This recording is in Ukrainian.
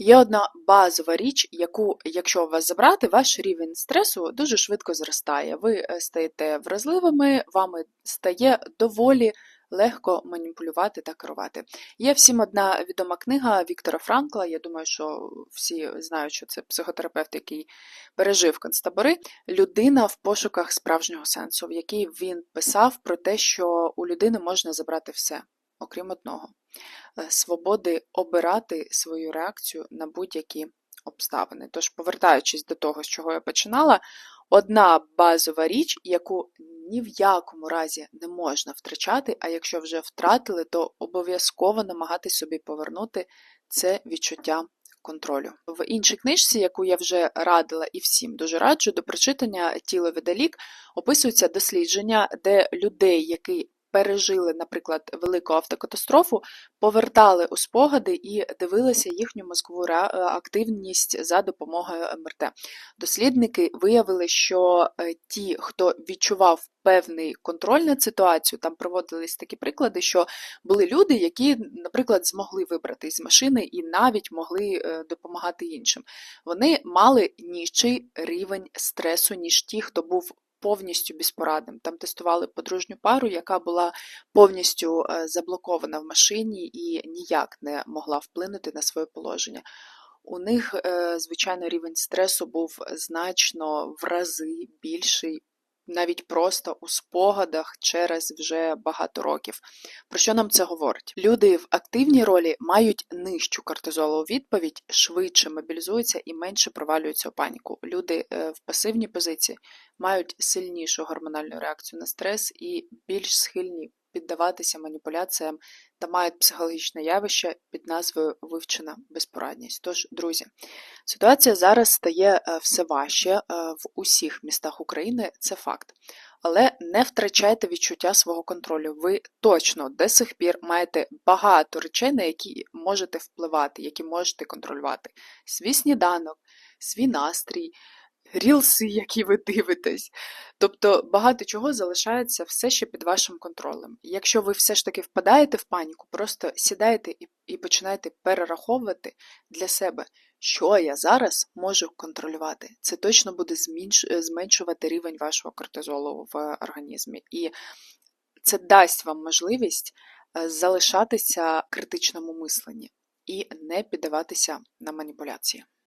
Є одна базова річ, яку, якщо у вас забрати, ваш рівень стресу дуже швидко зростає. Ви е, стаєте вразливими, вами стає доволі легко маніпулювати та керувати. Є всім одна відома книга Віктора Франкла. Я думаю, що всі знають, що це психотерапевт, який пережив концтабори. Людина в пошуках справжнього сенсу, в якій він писав про те, що у людини можна забрати все, окрім одного е, свободи обирати свою реакцію на будь-які обставини. Тож, повертаючись до того, з чого я починала, одна базова річ, яку ні в якому разі не можна втрачати, а якщо вже втратили, то обов'язково намагатись собі повернути це відчуття контролю. В іншій книжці, яку я вже радила і всім дуже раджу, до прочитання тіло віддалік описуються дослідження, де людей, які пережили, наприклад, велику автокатастрофу, повертали у спогади і дивилися їхню мозкову е, активність за допомогою МРТ. Дослідники виявили, що е, ті, хто відчував певний контроль над ситуацією, там проводились такі приклади, що були люди, які, наприклад, змогли вибрати з машини і навіть могли е, допомагати іншим. Вони мали нижчий рівень стресу, ніж ті, хто був повністю безпорадним. Там тестували подружню пару, яка була повністю е, заблокована в машині і ніяк не могла вплинути на своє положення. У них, е, звичайно, рівень стресу був значно в рази більший, навіть просто у спогадах через вже багато років. Про що нам це говорить? Люди в активній ролі мають нижчу кортизолову відповідь, швидше мобілізуються і менше провалюються у паніку. Люди е, в пасивній позиції мають сильнішу гормональну реакцію на стрес і більш схильні піддаватися маніпуляціям та мають психологічне явище під назвою вивчена безпорадність. Тож, друзі, ситуація зараз стає е, все важче е, в усіх містах України, це факт. Але не втрачайте відчуття свого контролю. Ви точно до сих пір маєте багато речей, на які можете впливати, які можете контролювати. Свій сніданок, свій настрій, рілси, які ви дивитесь. Тобто багато чого залишається все ще під вашим контролем. Якщо ви все ж таки впадаєте в паніку, просто сідаєте і, і починаєте перераховувати для себе, що я зараз можу контролювати. Це точно буде зменш, зменшувати рівень вашого кортизолу в організмі. І це дасть вам можливість е, залишатися критичному мисленні і не піддаватися на маніпуляції.